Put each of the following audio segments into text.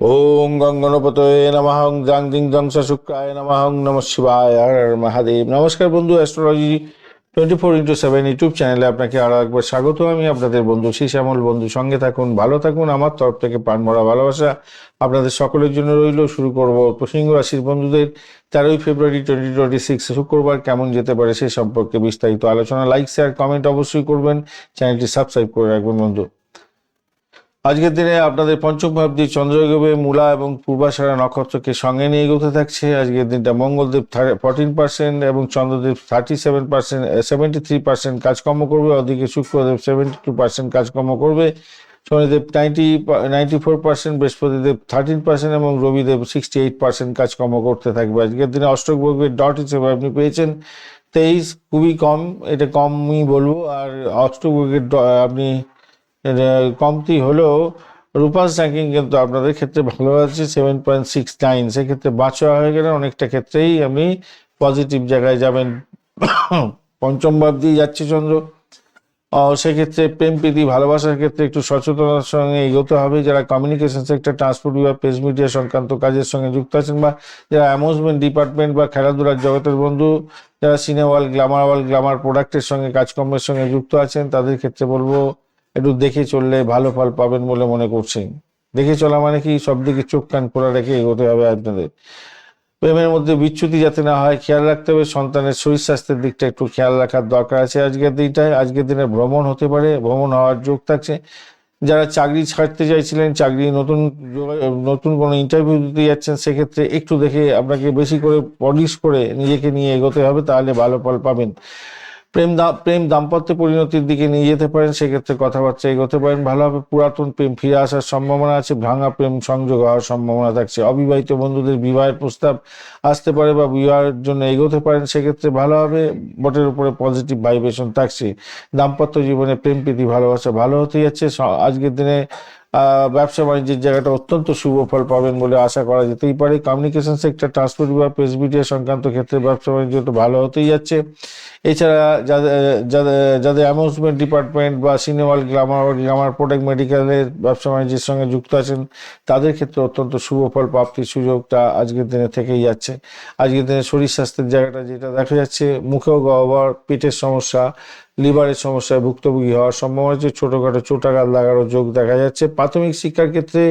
ওং গঙ্গনপতয়ে নমঃ ওং জাং জং শুক্রায় নমঃ ওং নমঃ শিবায় মহাদেব। নমস্কার বন্ধু, astrology twenty four into seven YouTube চ্যানেলে আপনাকে আরও একবার স্বাগত। আমি আপনাদের বন্ধু শ্যামল বন্ধু, সঙ্গে থাকুন, ভালো থাকুন। আমার তরফ থেকে ভরা ভালোবাসা আপনাদের সকলের জন্য রইল। শুরু করব সিংহ রাশির বন্ধুদের। তেরোই ফেব্রুয়ারি টোয়েন্টি টোয়েন্টি সিক্স শুক্রবার কেমন যেতে পারে সে সম্পর্কে বিস্তারিত আলোচনা। লাইক শেয়ার কমেন্ট অবশ্যই করবেন। চ্যানেলটি সাবস্ক্রাইব করে রাখবেন বন্ধু। আজকের দিনে আপনাদের পঞ্চম ভাবদি চন্দ্রগ্রহে মূলা এবং পূর্বাশারা নক্ষত্রকে সঙ্গে নিয়ে এগোতে থাকছে। আজকের দিনটা মঙ্গলদেব ফোরটিন পার্সেন্ট এবং Chandradev thirty seven percent seventy three percent কাজকর্ম করবে ওদিকে শুক্রদেব সেভেন্টি টু পার্সেন্ট কাজকর্ম করবে। Shanidev ninety ninety four percent Brihaspatidev thirteen percent এবং রবিদেব সিক্সটি এইট পার্সেন্ট কাজকর্ম করতে থাকবে। আজকের দিনে অষ্টক বর্গের ডট হিসেবে আপনি পেয়েছেন। তেইশ, খুবই কম, এটা কমই বলব। আর অষ্টক বর্গের ড- আপনি কমতি হলেও রূপাস র্যাঙ্কিং কিন্তু আপনাদের ক্ষেত্রে ভালো আছে সেভেন পয়েন্ট সিক্স নাইন সেক্ষেত্রে বাঁচা হয়ে গেলে অনেকটা ক্ষেত্রেই আপনি পজিটিভ জায়গায় যাবেন। পঞ্চম ভাব দিয়ে যাচ্ছে চন্দ্র। সেক্ষেত্রে প্রেম, প্রীতি, ভালোবাসার ক্ষেত্রে একটু সচেতনার সঙ্গে এগোতে হবে। যারা কমিউনিকেশন সেক্টর ট্রান্সপোর্ট বিভাগ প্রেস মিডিয়া সংক্রান্ত কাজের সঙ্গে যুক্ত আছেন বা যারা অ্যামুজমেন্ট ডিপার্টমেন্ট বা খেলাধুলার জগতের বন্ধু, যারা সিনেওয়াল গ্ল্যামার ওয়াল গ্ল্যামার প্রোডাক্টের সঙ্গে, কাজকর্মের সঙ্গে যুক্ত আছেন, তাদের ক্ষেত্রে বলব একটু দেখে চললে ভালো ফল পাবেন বলে মনে করছেন দেখে চলা মানে কি? সব দিকে চোখ কান খোলা রেখে এগোতে হবে আপনাদের। প্রেমের মধ্যে বিচ্যুতি যাতে না হয়, খেয়াল রাখতে হবে, সন্তানের শরীর স্বাস্থ্যের দিকটা একটু খেয়াল রাখার দরকার আছে আজকের দিনটায়। আজকের দিনে ভ্রমণ হতে পারে, ভ্রমণ হওয়ার যোগ থাকছে। যারা চাকরি ছাড়তে চাইছিলেন, চাকরি নতুন নতুন কোনো ইন্টারভিউ দিতে যাচ্ছেন, সেক্ষেত্রে একটু দেখে আপনাকে বেশি করে পলিশ করে নিজেকে নিয়ে এগোতে হবে, তাহলে ভালো ফল পাবেন। প্রেম প্রেম দাম্পত্য পরিণতির দিকে নিয়ে যেতে পারেন, সেক্ষেত্রে কথাবার্তা এগোতে পারেন। ভালোভাবে পুরাতন প্রেম ফিরে আসার সম্ভাবনা আছে, ভাঙা প্রেম সংযোগ হওয়ার সম্ভাবনা থাকছে। অবিবাহিত বন্ধুদের বিবাহের প্রস্তাব আসতে পারে বা বিবাহের জন্য এগোতে পারেন, সেক্ষেত্রে ভালোভাবে বটের উপরে পজিটিভ ভাইব্রেশন থাকছে। দাম্পত্য জীবনে প্রেম প্রীতি, ভালোবাসা ভালো হতে যাচ্ছে। আজকের দিনে ব্যবসা বাণিজ্যের জায়গাটা অত্যন্ত শুভ ফল পাবেন বলে আশা করা যেতেই পারে। কমিউনিকেশন সেক্টর ট্রান্সপোর্ট বিভাগ প্রেস মিডিয়া সংক্রান্ত ক্ষেত্রে ব্যবসা বাণিজ্য তো ভালো হতেই যাচ্ছে। এছাড়া যাদের যাদের অ্যামিউজমেন্ট ডিপার্টমেন্ট বা সিনেমাল গ্লামার গ্লামার প্রোডাক্ট মেডিকেলের ব্যবসা বাণিজ্যের সঙ্গে যুক্ত আছেন, তাদের ক্ষেত্রে অত্যন্ত শুভ ফল প্রাপ্তির সুযোগটা আজকের দিনে থেকেই যাচ্ছে। আজকের দিনে শরীর স্বাস্থ্যের জায়গাটা যেটা দেখা যাচ্ছে, মুখেও গহ্বর, পেটের সমস্যা লিভারের সমস্যায় ভুক্তভোগী হওয়ার সম্ভাবনা আছে ছোটোখাটো চোটাঘাত লাগারও যোগ দেখা যাচ্ছে। প্রাথমিক শিক্ষার ক্ষেত্রে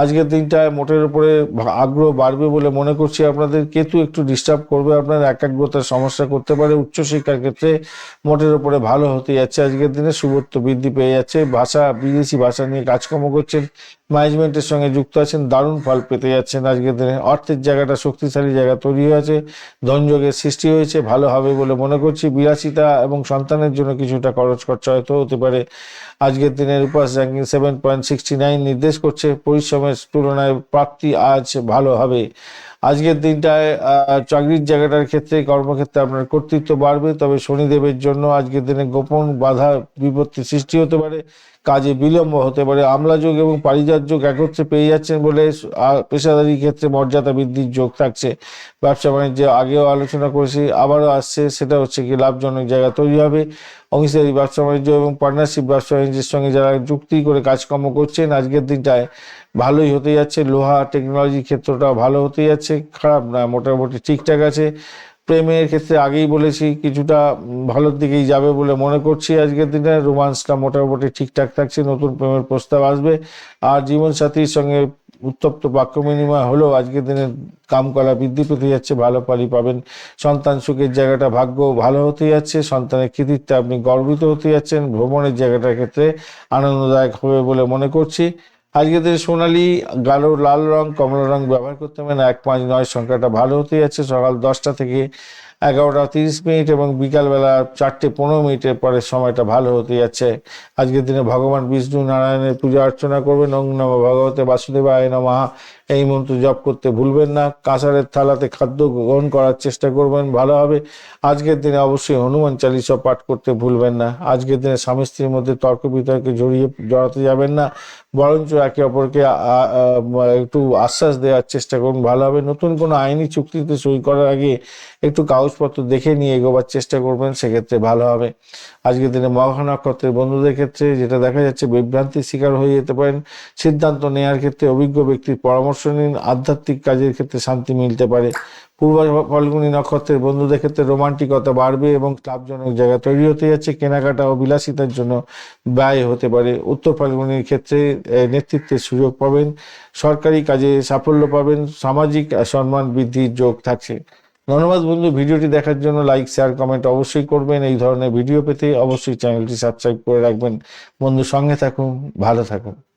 আজকের দিনটায় মোটের উপরে আগ্রহ বাড়বে বলে মনে করছি আপনাদের। কেতু একটু ডিস্টার্ব করবে আপনার, একাগ্রতার সমস্যা করতে পারে। উচ্চশিক্ষার ক্ষেত্রে মোটের উপরে ভালো হতে যাচ্ছে। আজকের দিনে শুভত্ব বৃদ্ধি পেয়ে যাচ্ছে। ভাষা, বিদেশি ভাষা নিয়ে কাজকর্ম করছেন। ম্যানেজমেন্টের সঙ্গে যুক্ত আছেন। দারুণ ফল পেতে যাচ্ছেন আজকের দিনে। অর্থের জায়গাটা শক্তিশালী জায়গা তৈরি হয়েছে। ধনযোগের সৃষ্টি হয়েছে। ভালো হবে বলে মনে করছি। বিলাসিতা এবং সন্তানের জন্য কিছুটা খরচ খরচা হয়তো হতে পারে। আজকের দিনের উপাস ranking seven point sixty nine নির্দেশ করছে। পরিশ্রমের তুলনায় প্রাপ্তি আজ ভালো হবে। আজকের দিনটায় চাকরির জায়গাটার ক্ষেত্রে কর্মক্ষেত্রে আপনার কর্তৃত্ব বাড়বে, তবে শনিদেবের জন্য আজকের দিনে গোপন বাধা বিপত্তি সৃষ্টি হতে পারে। কাজে বিলম্ব হতে পারে। আমলা যোগ এবং পারিজাত যোগ একত্রে পেয়ে যাচ্ছেন বলে পেশাদারি ক্ষেত্রে মর্যাদা বৃদ্ধির যোগ থাকছে। ব্যবসা বাণিজ্যে আগেও আলোচনা করেছি, আবারও আসছে। সেটা হচ্ছে কি, লাভজনক জায়গা তৈরি হবে। অংশীদারি ব্যবসা বাণিজ্য এবং পার্টনারশিপ ব্যবসা বাণিজ্যের সঙ্গে যারা যুক্তি করে কাজকর্ম করছেন, আজকের দিনটায় ভালোই হতে যাচ্ছে। লোহা টেকনোলজি ক্ষেত্রটা ভালো হতে যাচ্ছে, খারাপ না, মোটামুটি ঠিকঠাক আছে। প্রেমের ক্ষেত্রে আগেই বলেছি, কিছুটা ভালোর দিকেই যাবে বলে মনে করছি আজকের দিনে। রোমান্সটা মোটামুটি ঠিকঠাক থাকছে, নতুন প্রেমের প্রস্তাব আসবে। আর জীবনসাথীর সঙ্গে উত্তপ্ত বাক্য বিনিময় হলেও আজকের দিনে কামকলা বৃদ্ধি পেতে যাচ্ছে, ভালো পালি পাবেন। সন্তান সুখের জায়গাটা ভাগ্য ভালো হতে যাচ্ছে, সন্তানের কৃতিত্বে আপনি গর্বিত হতে যাচ্ছেন। ভ্রমণের জায়গাটার ক্ষেত্রে আনন্দদায়ক হবে বলে মনে করছি। আজকের দিনে সোনালি গালো লাল রং, কমলা রং ব্যবহার করতে হবে না। এক পাঁচ নয় সংখ্যাটা ভালো হতে যাচ্ছে। সকাল দশটা থেকে এগারোটা তিরিশ মিনিট এবং বিকালবেলা চারটে পনেরো মিনিটের পরে সময়টা ভালো হতে যাচ্ছে। আজকের দিনে ভগবান বিষ্ণু নারায়ণের পূজা অর্চনা করবেন। ওং নম ভগবতে বাসুদেবায় নমঃ। এই মন্ত্র জপ করতে ভুলবেন না। কাঁসারের থালাতে খাদ্য গ্রহণ করার চেষ্টা করবেন, ভালো হবে। আজকের দিনে অবশ্যই হনুমান চালিসা পাঠ করতে ভুলবেন না। আজকের দিনে স্বামী স্ত্রীর মধ্যে তর্ক বিতর্কে জড়িয়ে জড়াতে যাবেন না। বরঞ্চ একে অপরকে একটু আশ্বাস দেওয়ার চেষ্টা করুন, ভালো হবে। নতুন কোনো আইনি চুক্তিতে সই করার আগে একটু কাগজপত্র দেখে নিয়ে এগোবার চেষ্টা করবেন, সেক্ষেত্রে ভালো হবে। আজকের দিনে মহা নক্ষত্রের বন্ধুদের ক্ষেত্রে যেটা দেখা যাচ্ছে, বিভ্রান্তির শিকার হয়ে যেতে পারেন। সিদ্ধান্ত নেওয়ার ক্ষেত্রে অভিজ্ঞ ব্যক্তির পরামর্শ নিন আধ্যাত্মিক কাজের ক্ষেত্রে শান্তি মিলতে পারে। পূর্ব ফল্গুনী নক্ষত্রের বন্ধুদের ক্ষেত্রে রোমান্টিকতা বাড়বে এবং লাভজনক জায়গা তৈরি হতে যাচ্ছে। কেনাকাটা ও বিলাসিতার জন্য ব্যয় হতে পারে। উত্তর ফাল্গুনির ক্ষেত্রে নেতৃত্বের সুযোগ পাবেন। সরকারি কাজে সাফল্য পাবেন। সামাজিক সম্মান বৃদ্ধির যোগ থাকছে। ধন্যবাদ বন্ধু। ভিডিওটি দেখার জন্য লাইক, শেয়ার, কমেন্ট অবশ্যই করবেন। এই ধরনের ভিডিও পেতে অবশ্যই চ্যানেলটি সাবস্ক্রাইব করে রাখবেন। বন্ধু সঙ্গে থাকুন, ভালো থাকুন।